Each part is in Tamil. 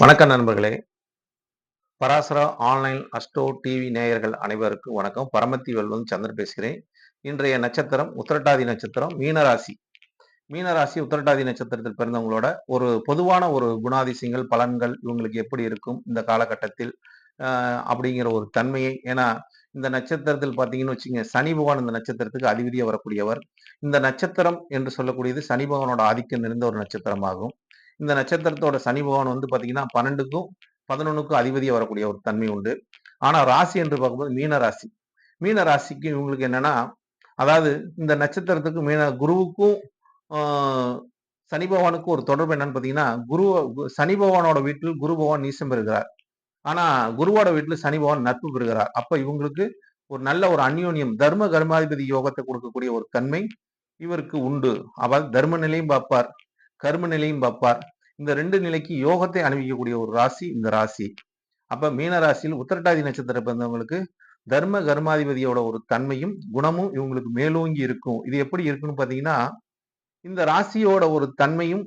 வணக்கம் நண்பர்களே. பராசரா ஆன்லைன் அஸ்டோ டிவி நேயர்கள் அனைவருக்கும் வணக்கம். பரமத்தி வெல்வன் சந்திரன் பேசுகிறேன். இன்றைய நட்சத்திரம் உத்திரட்டாதி நட்சத்திரம் மீனராசி. மீனராசி உத்திரட்டாதி நட்சத்திரத்தில் பிறந்தவங்களோட ஒரு பொதுவான ஒரு குணாதிசயங்கள் பலன்கள் இவங்களுக்கு எப்படி இருக்கும் இந்த காலகட்டத்தில் அப்படிங்கிற ஒரு தன்மையை ஏன்னா இந்த நட்சத்திரத்தில் பார்த்தீங்கன்னு வச்சுங்க சனி பகவான் இந்த நட்சத்திரத்துக்கு அதிபதியாக வரக்கூடியவர். இந்த நட்சத்திரம் என்று சொல்லக்கூடியது சனி பகவானோட ஆதிக்கம் நிறைந்த ஒரு நட்சத்திரமாகும். இந்த நட்சத்திரத்தோட சனி பகவான் வந்து பாத்தீங்கன்னா பன்னெண்டுக்கும் பதினொன்னுக்கும் அதிபதியாக வரக்கூடிய ஒரு தன்மை உண்டு. ஆனா ராசி என்று பார்க்கும்போது மீன ராசி. மீன ராசிக்கு இவங்களுக்கு என்னன்னா அதாவது இந்த நட்சத்திரத்துக்கு மீன குருவுக்கும் சனி பகவானுக்கும் ஒரு தொடர்பு என்னன்னு பாத்தீங்கன்னா குரு சனி பகவானோட வீட்டில் குரு பகவான் நீசம் பெறுகிறார். ஆனா குருவோட வீட்டில் சனி பகவான் நட்பு பெறுகிறார். அப்ப இவங்களுக்கு ஒரு நல்ல ஒரு அந்யோன்யம் தர்ம கர்மாதிபதி யோகத்தை கொடுக்கக்கூடிய ஒரு தன்மை இவருக்கு உண்டு. அவர் தர்ம நிலையும் பார்ப்பார். கர்ம நிலையும் பார்ப்பார். இந்த ரெண்டு நிலைக்கு யோகத்தை அனுபவிக்கக்கூடிய ஒரு ராசி இந்த ராசி. அப்ப மீன ராசியில் உத்திரட்டாதி நட்சத்திர பிறந்தவங்களுக்கு தர்ம கர்மாதிபதியோட ஒரு தன்மையும் குணமும் இவங்களுக்கு மேலோங்கி இருக்கும். இது எப்படி இருக்குன்னு பாத்தீங்கன்னா இந்த ராசியோட ஒரு தன்மையும்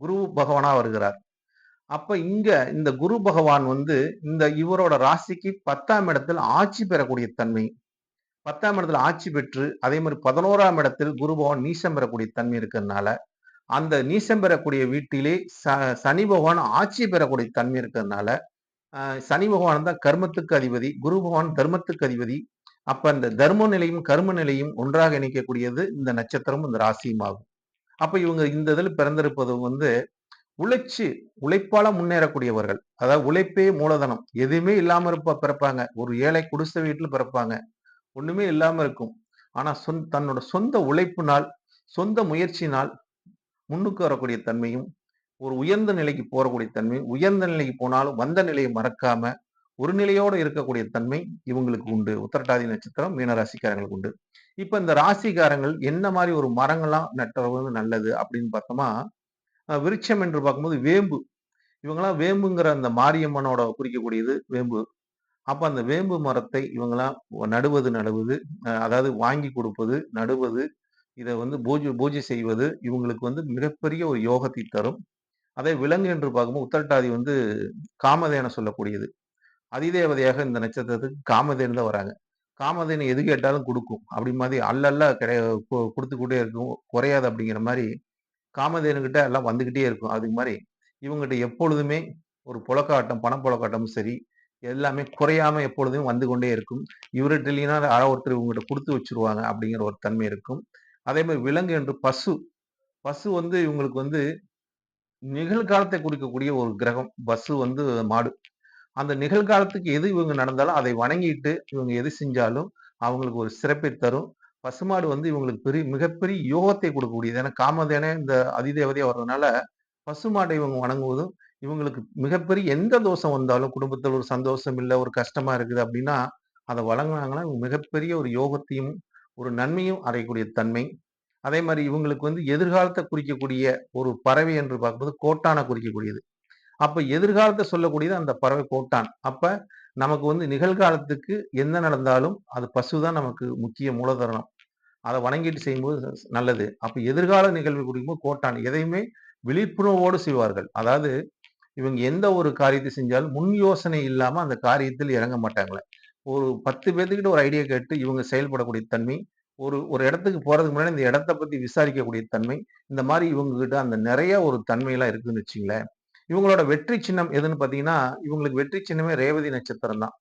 குரு பகவானா வருகிறார். அப்ப இங்க இந்த குரு பகவான் வந்து இந்த இவரோட ராசிக்கு பத்தாம் இடத்தில் ஆட்சி பெறக்கூடிய தன்மை. பத்தாம் இடத்துல ஆட்சி பெற்று அதே மாதிரி பதினோராம் இடத்தில் குரு பகவான் நீசம் பெறக்கூடிய தன்மை இருக்கிறதுனால அந்த நீசம் பெறக்கூடிய வீட்டிலே ச சனி பகவான் ஆட்சி பெறக்கூடிய தன்மை இருக்கிறதுனால சனி பகவான் தான் கர்மத்துக்கு அதிபதி குரு பகவான் தர்மத்துக்கு அதிபதி. அப்ப அந்த தர்ம நிலையும் கர்ம நிலையும் ஒன்றாக இணைக்கக்கூடியது இந்த நட்சத்திரமும் இந்த ராசியும் ஆகும். அப்ப இவங்க இந்த இதில் பிறந்திருப்பது வந்து உழைச்சு உழைப்பால முன்னேறக்கூடியவர்கள். அதாவது உழைப்பே மூலதனம். எதுவுமே இல்லாம இருப்ப பிறப்பாங்க. ஒரு ஏழை குடிசை வீட்டுல பிறப்பாங்க. ஒண்ணுமே இல்லாம இருக்கும். ஆனா சொந் தன்னோட சொந்த உழைப்பினால் சொந்த முயற்சினால் முன்னுக்கு வரக்கூடிய தன்மையும் ஒரு உயர்ந்த நிலைக்கு போறக்கூடிய தன்மை உயர்ந்த நிலைக்கு போனாலும் வந்த நிலையை மறக்காம ஒரு நிலையோடு இருக்கக்கூடிய தன்மை இவங்களுக்கு உண்டு. உத்தரட்டாதி நட்சத்திரம் மீனராசிக்காரங்களுக்கு உண்டு. இப்ப இந்த ராசிக்காரங்கள் என்ன மாதிரி ஒரு மரங்கள்லாம் நட்டுறது நல்லது அப்படின்னு பார்த்தோமா விருட்சம் என்று பார்க்கும்போது வேம்பு. இவங்களாம் வேம்புங்கிற அந்த மாரியம்மனோட குறிக்கக்கூடியது வேம்பு. அப்ப அந்த வேம்பு மரத்தை இவங்களாம் நடுவது நடுவது அதாவது வாங்கி கொடுப்பது நடுவது இதை வந்து பூஜை பூஜை செய்வது இவங்களுக்கு வந்து மிகப்பெரிய ஒரு யோகத்தை தரும். அதே விலங்கு என்று பார்க்கும்போது உத்தரட்டாதி வந்து காமதேன சொல்லக்கூடியது. அதிதேவதையாக இந்த நட்சத்திரத்துக்கு காமதேனு தான் வராங்க. காமதேனு எது கேட்டாலும் கொடுக்கும். அப்படி மாதிரி அல்லல்ல கிடையா கொடுத்துக்கிட்டே இருக்கும். குறையாது அப்படிங்கிற மாதிரி காமதேனுக்கிட்ட எல்லாம் வந்துக்கிட்டே இருக்கும். அதுக்கு மாதிரி இவங்ககிட்ட எப்பொழுதுமே ஒரு புழக்காட்டம் பணப்புழக்காட்டமும் சரி எல்லாமே குறையாம எப்பொழுதுமே வந்து கொண்டே இருக்கும். இவர்கிட்ட இல்லைன்னா ஒருத்தர் இவங்ககிட்ட கொடுத்து வச்சிருவாங்க அப்படிங்கிற ஒரு தன்மை இருக்கும். அதே மாதிரி விலங்கு என்று பசு. பசு வந்து இவங்களுக்கு வந்து நிகழ்காலத்தை குறிக்கக்கூடிய ஒரு கிரகம். பசு வந்து மாடு. அந்த நிகழ்காலத்துக்கு எது இவங்க நடந்தாலும் அதை வணங்கிட்டு இவங்க எது செஞ்சாலும் அவங்களுக்கு ஒரு சிறப்பை தரும். பசுமாடு வந்து இவங்களுக்கு பெரிய மிகப்பெரிய யோகத்தை கொடுக்கக்கூடியது. ஏன்னா காமதேனே இந்த அதிதேவதையாக வர்றதுனால பசுமாடை இவங்க வணங்குவதும் இவங்களுக்கு மிகப்பெரிய எந்த தோஷம் வந்தாலும் குடும்பத்தில் ஒரு சந்தோஷம் இல்லை ஒரு கஷ்டமா இருக்குது அப்படின்னா அதை வழங்கினாங்கன்னா மிகப்பெரிய ஒரு யோகத்தையும் ஒரு நன்மையும் அடையக்கூடிய தன்மை. அதே மாதிரி இவங்களுக்கு வந்து எதிர்காலத்தை குறிக்கக்கூடிய ஒரு பறவை என்று பார்க்கும்போது கோட்டான குறிக்கக்கூடியது. அப்ப எதிர்காலத்தை சொல்லக்கூடியது அந்த பறவை கோட்டான். அப்ப நமக்கு வந்து நிகழ்காலத்துக்கு என்ன நடந்தாலும் அது பசு தான் நமக்கு முக்கிய மூலதனம். அதை வணங்கிட்டு செய்யும்போது நல்லது. அப்ப எதிர்கால நிகழ்வு குடிக்கும்போது கோட்டான். எதையுமே விழிப்புணர்வோடு செய்வார்கள். அதாவது இவங்க எந்த ஒரு காரியத்தை செஞ்சாலும் முன் யோசனை இல்லாம அந்த காரியத்தில் இறங்க மாட்டாங்களே. ஒரு பத்து பேர்த்துக்கிட்ட ஒரு ஐடியா கேட்டு இவங்க செயல்படக்கூடிய தன்மை ஒரு ஒரு இடத்துக்கு போறதுக்கு முன்னாடி இந்த இடத்த பத்தி விசாரிக்கக்கூடிய தன்மை இந்த மாதிரி இவங்க கிட்ட அந்த நிறைய ஒரு தன்மையெல்லாம் இருக்குதுன்னு வச்சுங்களேன். இவங்களோட வெற்றி சின்னம் எதுன்னு பாத்தீங்கன்னா இவங்களுக்கு வெற்றி சின்னமே ரேவதி நட்சத்திரம் தான்.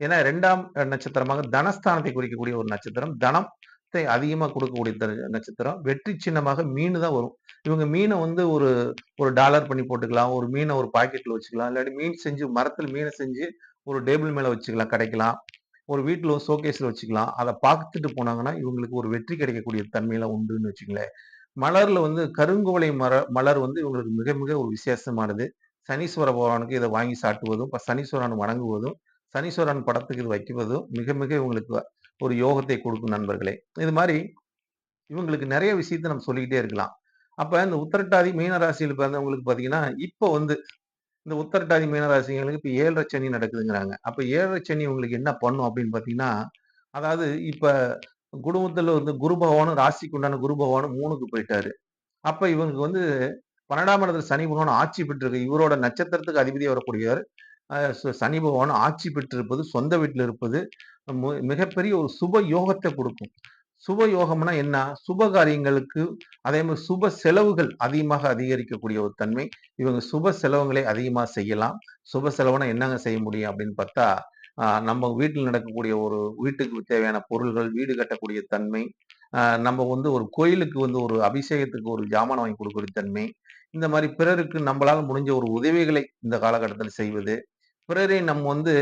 ஏன்னா ரெண்டாம் நட்சத்திரமாக தனஸ்தானத்தை குறிக்கக்கூடிய ஒரு நட்சத்திரம் தனத்தை அதிகமாக கொடுக்கக்கூடிய நட்சத்திரம் வெற்றி சின்னமாக மீன் தான் வரும். இவங்க மீனை வந்து ஒரு ஒரு டாலர் பண்ணி போட்டுக்கலாம் ஒரு மீனை ஒரு பாக்கெட்ல வச்சுக்கலாம் இல்லாட்டி மீன் செஞ்சு மரத்தில் மீனை செஞ்சு ஒரு டேபிள் மேலே வச்சுக்கலாம் கிடைக்கலாம். ஒரு வீட்டில் ஷோகேஸில் வச்சுக்கலாம். அதை பார்த்துட்டு போனாங்கன்னா இவங்களுக்கு ஒரு வெற்றி கிடைக்கக்கூடிய தன்மையெல்லாம் உண்டுன்னு வச்சுங்களேன் மலரில் வந்து கருங்குவளை மர மலர் வந்து இவங்களுக்கு மிக மிக ஒரு விசேஷமானது. சனீஸ்வர பகவானுக்கு இதை வாங்கி சாட்டுவதும் இப்போ சனீஸ்வரன் வணங்குவதும் சனீஸ்வரன் படத்துக்கு இது வைக்குவதும் மிக மிக இவங்களுக்கு ஒரு யோகத்தை கொடுக்கும் நண்பர்களே. இது மாதிரி இவங்களுக்கு நிறைய விஷயத்த நம்ம சொல்லிக்கிட்டே இருக்கலாம். அப்போ இந்த உத்தரட்டாதி மீனராசியில் பிறந்தவங்களுக்கு பார்த்தீங்கன்னா இப்போ வந்து இந்த உத்தரட்டாதி மீனராசிங்களுக்கு இப்ப ஏழரை சனி நடக்குதுங்கிறாங்க. அப்ப ஏழரை சனி உங்களுக்கு என்ன பண்ணும் அப்படின்னு பார்த்தீங்கன்னா அதாவது இப்போ குடும்பத்துல வந்து குரு பகவானும் ராசிக்கு உண்டான குரு பகவானும் மூணுக்கு போயிட்டாரு. அப்ப இவங்களுக்கு வந்து பன்னெண்டாம் இடத்துல சனி பகவான் ஆட்சி பெற்றிருக்கு. இவரோட நட்சத்திரத்துக்கு அதிபதியாக வரக்கூடியவர் சனி பகவான் ஆட்சி பெற்றிருப்பது சொந்த வீட்டில் இருப்பது மிகப்பெரிய ஒரு சுப யோகத்தை கொடுக்கும். சுப யோகம்னா என்ன? சுப காரியங்களுக்கு அதே மாதிரி சுப செலவுகள் அதிகமாக அதிகரிக்கக்கூடிய ஒரு தன்மை. இவங்க சுப செலவுகளை அதிகமாக செய்யலாம். சுப செலவுனா என்னங்க செய்ய முடியும் அப்படின்னு பார்த்தா ஆஹ் நம்ம வீட்டில் நடக்கக்கூடிய ஒரு வீட்டுக்கு தேவையான பொருள்கள் வீடு கட்டக்கூடிய தன்மை ஆஹ் நம்ம வந்து ஒரு கோயிலுக்கு வந்து ஒரு அபிஷேகத்துக்கு ஒரு ஜாமான் வாங்கி கொடுக்குற தன்மை இந்த மாதிரி பிறருக்கு நம்மளால முடிஞ்ச ஒரு உதவிகளை இந்த காலகட்டத்தில் செய்வது. பிறரை நம்ம வந்து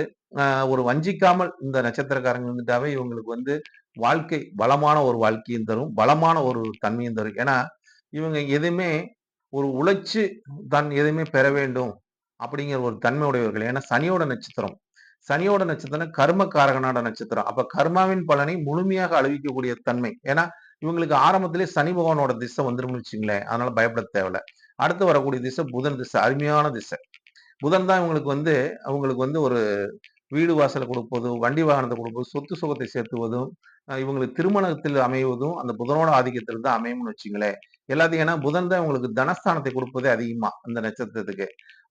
ஆஹ் ஒரு வஞ்சிக்காமல் இந்த நட்சத்திரக்காரங்க இருந்துட்டாவே இவங்களுக்கு வந்து வாழ்க்கை பலமான ஒரு வாழ்க்கையும் தரும் பலமான ஒரு தன்மையும் தரும். ஏன்னா இவங்க எதுவுமே ஒரு உழைச்சு தன் எதுவுமே பெற வேண்டும் அப்படிங்கிற ஒரு தன்மையுடையவர்கள். ஏன்னா சனியோட நட்சத்திரம். சனியோட நட்சத்திரம் கர்மக்காரகனோட நட்சத்திரம். அப்ப கர்மாவின் பலனை முழுமையாக அழிவிக்கக்கூடிய தன்மை. ஏன்னா இவங்களுக்கு ஆரம்பத்திலே சனி பகவானோட திசை வந்துரும்னு வச்சுங்களேன். அதனால பயப்பட தேவையில்ல. அடுத்து வரக்கூடிய திசை புதன் திசை அருமையான திசை. புதன் தான் இவங்களுக்கு வந்து அவங்களுக்கு வந்து ஒரு வீடு வாசலை கொடுப்பதும் வண்டி வாகனத்தை கொடுப்பதும் சொத்து சுகத்தை சேர்த்துவதும் இவங்களுக்கு திருமணத்தில் அமைவதும் அந்த புதனோட ஆதிக்கத்தில் தான் அமையும்னு வச்சுங்களேன். எல்லாத்தையும் ஏன்னா புதன் தான் உங்களுக்கு தனஸ்தானத்தை கொடுப்பதே அதிகமா அந்த நட்சத்திரத்துக்கு.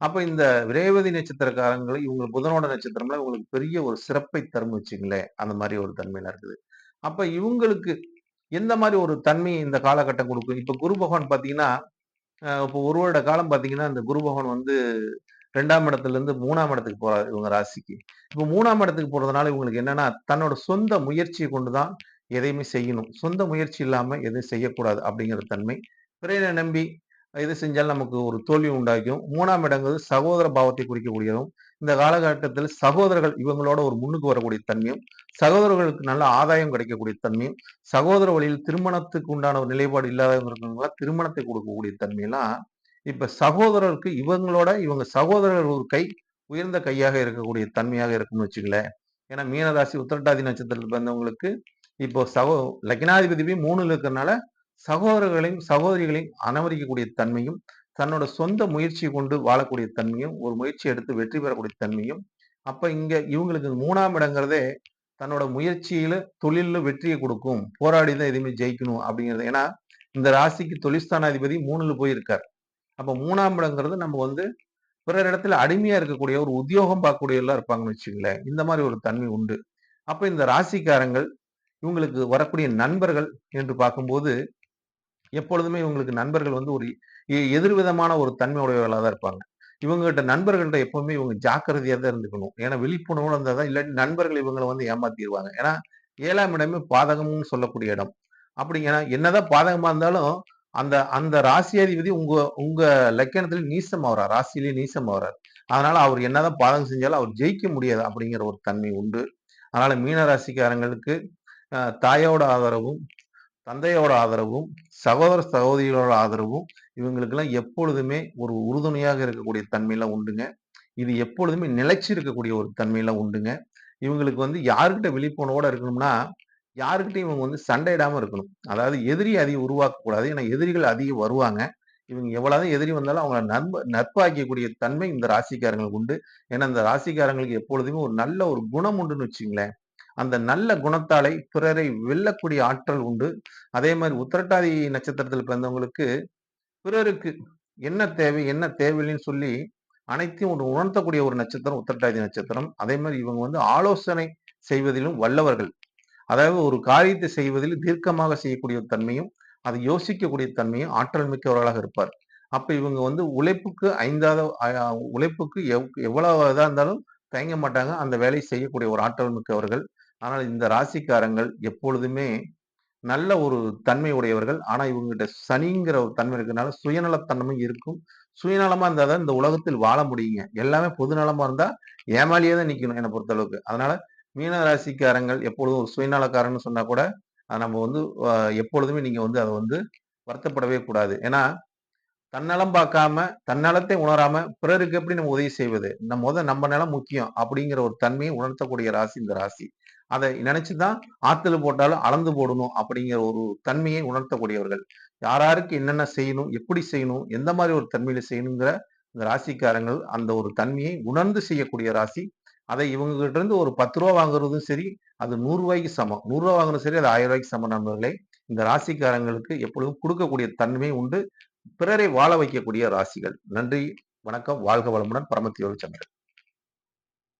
அப்ப இந்த விரைவதி நட்சத்திரக்காரங்கள் இவங்க புதனோட நட்சத்திரம்ல இவங்களுக்கு பெரிய ஒரு சிறப்பை தரும் வச்சுங்களேன். அந்த மாதிரி ஒரு தன்மையில இருக்குது. அப்ப இவங்களுக்கு எந்த மாதிரி ஒரு தன்மை இந்த காலகட்டம் கொடுக்கும்? இப்ப குரு பகவான் பாத்தீங்கன்னா இப்போ ஒரு வருட காலம் பாத்தீங்கன்னா இந்த குரு பகவான் வந்து ரெண்டாம் இடத்துல இருந்து மூணாம் இடத்துக்கு போறாரு இவங்க ராசிக்கு. இப்போ மூணாம் இடத்துக்கு போறதுனால இவங்களுக்கு என்னன்னா தன்னோட சொந்த முயற்சியை கொண்டுதான் எதையுமே செய்யணும். சொந்த முயற்சி இல்லாம எதையும் செய்யக்கூடாது அப்படிங்கிற தன்மை. பிறரை நம்பி எது செஞ்சாலும் நமக்கு ஒரு தோல்வி உண்டாக்கும் மூணாம் இடங்கிறது சகோதர பாவத்தை குறிக்கக்கூடியதும் இந்த காலகட்டத்தில் சகோதரர்கள் இவங்களோட ஒரு முன்னுக்கு வரக்கூடிய தன்மையும் சகோதரர்களுக்கு நல்ல ஆதாயம் கிடைக்கக்கூடிய தன்மையும் சகோதர வழியில் திருமணத்துக்கு உண்டான ஒரு நிலைப்பாடு இல்லாதவங்களுக்குலாம் திருமணத்தை கொடுக்கக்கூடிய தன்மையெல்லாம் இப்ப சகோதரருக்கு இவங்களோட இவங்க சகோதரர் ஒரு கை உயர்ந்த கையாக இருக்கக்கூடிய தன்மையாக இருக்கும்னு வச்சுங்களேன் ஏன்னா மீனராசி உத்திரட்டாதி நட்சத்திரத்தில் பிறந்தவங்களுக்கு இப்போ சகோ லக்னாதிபதி மூணுல இருக்கிறனால சகோதரர்களையும் சகோதரிகளையும் அனுமதிக்கக்கூடிய தன்மையும் தன்னோட சொந்த முயற்சி கொண்டு வாழக்கூடிய தன்மையும் ஒரு முயற்சி எடுத்து வெற்றி பெறக்கூடிய தன்மையும் அப்ப இங்க இவங்களுக்கு மூணாம் இடங்கிறதே தன்னோட முயற்சியில தொழில வெற்றியை கொடுக்கும். போராடி தான் எதுவுமே ஜெயிக்கணும் அப்படிங்கிறது. ஏன்னா இந்த ராசிக்கு தொழிற்ஸ்தானாதிபதி மூணுல போயிருக்கார். அப்போ மூணாம் இடங்கிறது நம்ம வந்து பிறர் இடத்துல அடிமையா இருக்கக்கூடிய ஒரு உத்தியோகம் பார்க்கக்கூடியவர்களா இருப்பாங்கன்னு வச்சுங்களேன் இந்த மாதிரி ஒரு தன்மை உண்டு. அப்ப இந்த ராசிக்காரங்கள் இவங்களுக்கு வரக்கூடிய நண்பர்கள் என்று பார்க்கும்போது எப்பொழுதுமே இவங்களுக்கு நண்பர்கள் வந்து ஒரு எ- எதிர்விதமான ஒரு தன்மை உடையவர்களாக தான் இருப்பாங்க. இவங்ககிட்ட நண்பர்கள்ட்ட எப்பவுமே இவங்க ஜாக்கிரதையாக தான் இருந்துக்கணும் ஏன்னா விழிப்புணர்வு இருந்தால் தான் இல்லாட்டி நண்பர்கள் இவங்களை வந்து ஏமாத்திடுவாங்க. ஏன்னா ஏழாம் இடமே பாதகம்னு சொல்லக்கூடிய இடம். அப்படி ஏன்னா என்னதான் பாதகமாக இருந்தாலும் அந்த அந்த ராசியாதிபதி உங்க உங்க லக்கணத்துல நீசம் ஆகிறார் ராசியிலேயே நீசம் ஆகிறார் அதனால அவர் என்னதான் பாதகம் செஞ்சாலும் அவர் ஜெயிக்க முடியாது அப்படிங்கிற ஒரு தன்மை உண்டு. அதனால மீன ராசிக்காரங்களுக்கு தாயோட ஆதரவும் தந்தையோட ஆதரவும் சகோதர சகோதரிகளோட ஆதரவும் இவங்களுக்கெல்லாம் எப்பொழுதுமே ஒரு உறுதுணையாக இருக்கக்கூடிய தன்மையெல்லாம் உண்டுங்க. இது எப்பொழுதுமே நிலைச்சு இருக்கக்கூடிய ஒரு தன்மையெல்லாம் உண்டுங்க. இவங்களுக்கு வந்து யாருக்கிட்ட விழிப்புணர்வோட இருக்கணும்னா யாருக்கிட்டையும் இவங்க வந்து சண்டையிடாம இருக்கணும். அதாவது எதிரி அதிகம் உருவாக்கக்கூடாது. ஏன்னா எதிரிகள் அதிகம் வருவாங்க. இவங்க எவ்வளவுதான் எதிரி வந்தாலும் அவங்கள நண்ப நட்பாக்கக்கூடிய தன்மை இந்த ராசிக்காரங்களுக்கு உண்டு. ஏன்னா இந்த ராசிக்காரங்களுக்கு எப்பொழுதுமே ஒரு நல்ல ஒரு குணம் உண்டுன்னு வச்சுங்களேன் அந்த நல்ல குணத்தாலை பிறரை வெல்லக்கூடிய ஆற்றல் உண்டு. அதே மாதிரி உத்திரட்டாதி நட்சத்திரத்தில் பிறந்தவங்களுக்கு பிறருக்கு என்ன தேவை என்ன தேவையில்லைன்னு சொல்லி அனைத்தையும் ஒரு உணர்த்தக்கூடிய ஒரு நட்சத்திரம் உத்திரட்டாதி நட்சத்திரம். அதே மாதிரி இவங்க வந்து ஆலோசனை செய்வதிலும் வல்லவர்கள். அதாவது ஒரு காரியத்தை செய்வதில் தீர்க்கமாக செய்யக்கூடிய தன்மையும் அதை யோசிக்கக்கூடிய தன்மையும் ஆற்றல் மிக்கவர்களாக இருப்பார். அப்ப இவங்க வந்து உழைப்புக்கு ஐந்தாவது உழைப்புக்கு எவ் எவ்வளவு இதாக இருந்தாலும் தயங்க மாட்டாங்க. அந்த வேலையை செய்யக்கூடிய ஒரு ஆற்றல் மிக்கவர்கள். ஆனால் இந்த ராசிக்காரங்கள் எப்பொழுதுமே நல்ல ஒரு தன்மை உடையவர்கள். ஆனா இவங்ககிட்ட சனிங்கிற ஒரு தன்மை இருக்கிறதுனால சுயநலத்தன்மை இருக்கும். சுயநலமா இருந்தால் தான் இந்த உலகத்தில் வாழ முடியுங்க. எல்லாமே பொதுநலமா இருந்தா ஏமாலியே தான் நிக்கணும் என்னை பொறுத்த அளவுக்கு அதனால மீன ராசிக்காரங்கள் எப்பொழுதும் ஒரு சுயநலக்காரன்னு சொன்னா கூட அதை நம்ம வந்து எப்பொழுதுமே நீங்க வந்து அதை வந்து வருத்தப்படவே கூடாது. ஏன்னா தன்னலம் பார்க்காம தன்னலத்தை உணராம பிறருக்கு எப்படி நம்ம உதவி செய்வது? நம்ம முத நம்ம நலம் முக்கியம் அப்படிங்கிற ஒரு தன்மையை உணர்த்தக்கூடிய ராசி இந்த ராசி. அதை நினைச்சுதான் ஆத்துல போட்டாலும் அளந்து போடணும் அப்படிங்கிற ஒரு தன்மையை உணர்த்தக்கூடியவர்கள். யாராருக்கு என்னென்ன செய்யணும் எப்படி செய்யணும் எந்த மாதிரி ஒரு தன்மையில செய்யணுங்கிற இந்த ராசிக்காரங்கள் அந்த ஒரு தன்மையை உணர்ந்து செய்யக்கூடிய ராசி அதை இவங்ககிட்ட இருந்து ஒரு பத்து ரூபா வாங்குறதும் சரி அது நூறு ரூபாய்க்கு சமம். நூறுரூவா வாங்குறதும் சரி அது ஆயிரம் ரூபாய்க்கு சமம் நண்பர்களே. இந்த ராசிக்காரங்களுக்கு எப்பொழுதும் கொடுக்கக்கூடிய தன்மை உண்டு. பிறரை வாழ வைக்கக்கூடிய ராசிகள். நன்றி வணக்கம் வாழ்க வளமுடன் பரமத்தி சந்திரன்